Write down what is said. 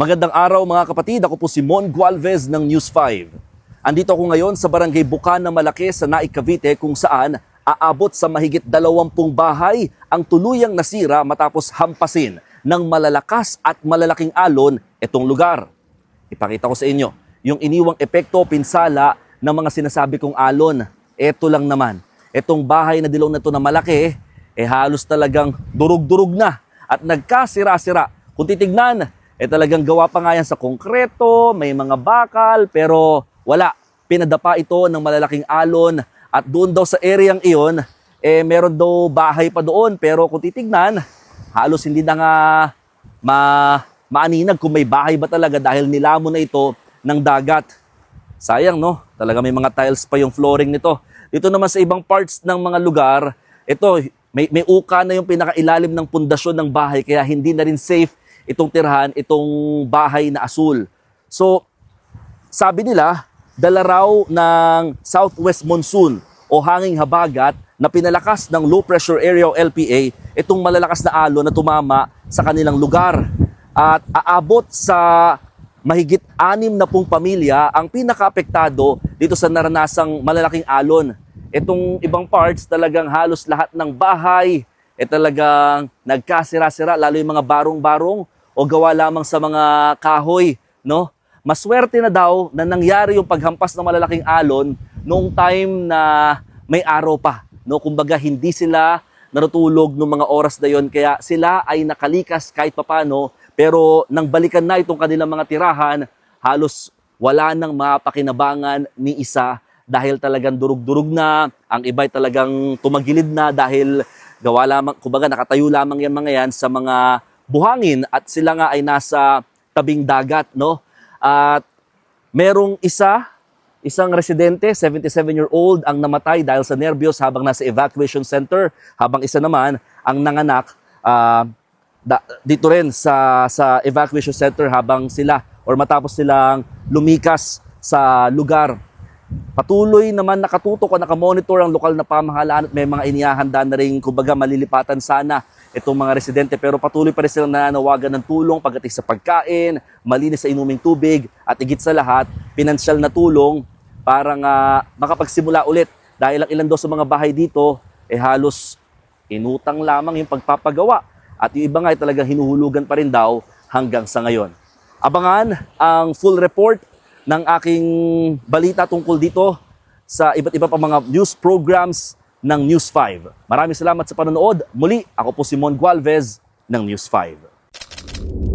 Magandang araw mga kapatid, ako po si Mon Gualvez ng News 5. Andito ako ngayon sa barangay Bukana Malaki sa Naik Cavite kung saan aabot sa mahigit dalawampung bahay ang tuluyang nasira matapos hampasin ng malalakas at malalaking alon itong lugar. Ipakita ko sa inyo yung iniwang epekto pinsala ng mga sinasabi kong alon. Ito lang naman. Itong bahay na dilaw na to na malaki, eh halos talagang durug-durug na at nagkasira-sira. Kung titignan, eh talagang gawa pa nga yan sa konkreto, may mga bakal, pero wala. Pinadapa ito ng malalaking alon at doon daw sa areang iyon, eh meron daw bahay pa doon. Pero kung titignan, halos hindi na nga ma maaninag kung may bahay ba talaga dahil nilamon na ito ng dagat. Sayang no, talaga may mga tiles pa yung flooring nito. Dito naman sa ibang parts ng mga lugar, ito may, may uka na yung pinakailalim ng pundasyon ng bahay kaya hindi na rin safe itong tirahan, itong bahay na asul. So, sabi nila, dala raw ng southwest monsoon o hanging habagat na pinalakas ng low pressure area o LPA itong malalakas na alon na tumama sa kanilang lugar. At aabot sa mahigit anim na pong pamilya ang pinakaapektado dito sa naranasang malalaking alon. Itong ibang parts talagang halos lahat ng bahay eh talagang nagkasira-sira lalo yung mga barong-barong o gawa lamang sa mga kahoy, no? Maswerte na daw na nangyari yung paghampas ng malalaking alon noong time na may araw pa, no? Kumbaga hindi sila natutulog noong mga oras na yon kaya sila ay nakalikas kahit papano pero nang balikan na itong kanilang mga tirahan, halos wala nang mapakinabangan ni isa dahil talagang durug-durug na, ang iba'y talagang tumagilid na dahil gawa lamang, kumbaga nakatayo lamang yan mga yan sa mga buhangin at sila nga ay nasa tabing dagat, no? At merong isa, isang residente, 77-year-old, ang namatay dahil sa nervyos habang nasa evacuation center, habang isa naman ang nanganak da- dito rin sa sa evacuation center habang sila or matapos silang lumikas sa lugar. Patuloy naman nakatutok o nakamonitor ang lokal na pamahalaan at may mga inihahanda na rin kumbaga malilipatan sana itong mga residente. Pero patuloy pa rin silang nananawagan ng tulong pagdating sa pagkain, malinis sa inuming tubig at igit sa lahat, pinansyal na tulong para nga makapagsimula ulit. Dahil ang ilan daw sa mga bahay dito eh halos inutang lamang yung pagpapagawa. At yung iba nga ay talagang hinuhulugan pa rin daw hanggang sa ngayon. Abangan ang full report ng aking balita tungkol dito sa iba't iba pa mga news programs ng News 5. Maraming salamat sa panonood. Muli, ako po si Mon Gualvez ng News 5.